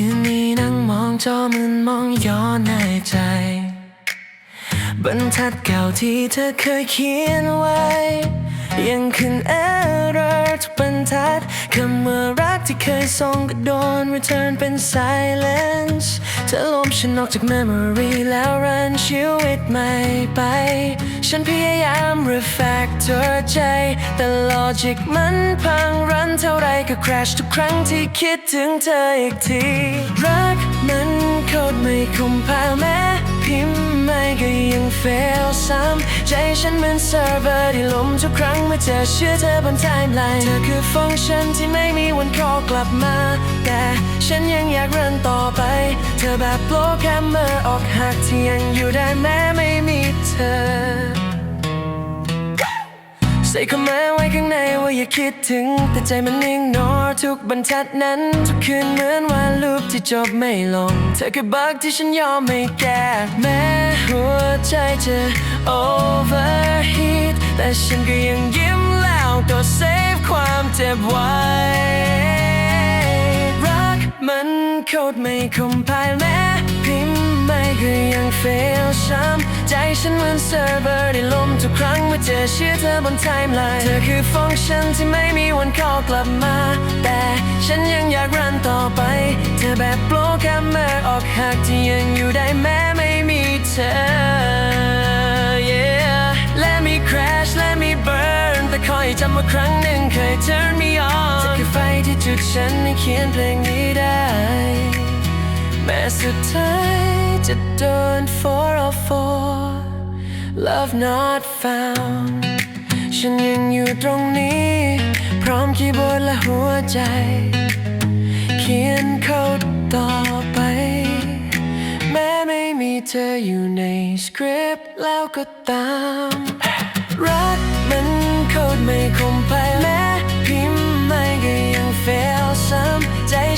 คืนนี้นั่งมองจอมึนมองย้อนในใจ บรรทัดเก่าที่เธอเคยเขียนไว้ ยังขึ้น error ทุกบรรทัดคำว่ารักที่เคยส่งก็โดน return เป็น silence เธอลบฉันออกจาก memory แล้วรันชีวิตใหม่ไป ฉันพยายาม refactor ใจ แต่ logic มันพังรันเท่าไรก็ crash ทุกครั้งที่คิดถึงเธออีกที รักมันโคตรไม่คุ้มพาแม้พิมพ์ไม่ก็ยัง fail ซ้ำใจฉันเหมือนเซิร์ฟเวอร์ที่ล่มทุกครั้งเมื่อเจอชื่อเธอบนไทม์ไลน์เธอคือฟังก์ชันที่ไม่มีวันขอกลับมา แต่ฉันยังอยากเดินต่อไป เธอแบบโปรแกรมเมอร์ออกหักที่ยังอยู่ได้แม้ไม่มีเธอใส่คำหมายไว้ข้างในว่าอย่าคิดถึง แต่ใจมัน ignore ทุกบรรทัดนั้น ทุกคืนเหมือนว่าลูปที่จบไม่ลง เธอคือบั๊กที่ฉันยอมไม่แก้แม้ ใจจะ overheat แต่ฉันก็ยังยิ้มแล้วก็ save ความเจ็บไว้ รักมันโคตรไม่คมพายแม้พิมพ์ไม่ก็ยัง fail ซ้ำใจฉันเหมือนเซิร์ฟเวอร์ที่ล่มทุกครั้งเมื่อเจอชื่อเธอบนไทม์ไลน์เธอคือฟังก์ชันที่ไม่มีวันขอกลับมา แต่ฉันยังอยากรันต่อไป เธอแบบโปรแกรมเมอร์ออกหักที่ จำว่าครั้งหนึ่งเคย turn me on เธอคือไฟที่จุดฉันให้เขียนเพลงนี้ได้ แม้สุดท้ายจะโดน404 Love not found ฉันยังอยู่ตรงนี้ พร้อมคีย์บอร์ดและหัวใจ เขียนโค้ดต่อไป แม้ไม่มีเธออยู่ในสคริปต์แล้วก็ตาม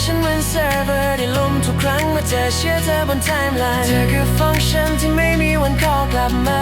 ฉันเหมือนเซิร์ฟเวอร์ที่ล้มทุกครั้งเมื่อเจอเชื่อเธอบนไทม์ไลน์เธอคือฟังก์ชันที่ไม่มีวันขอกลับมา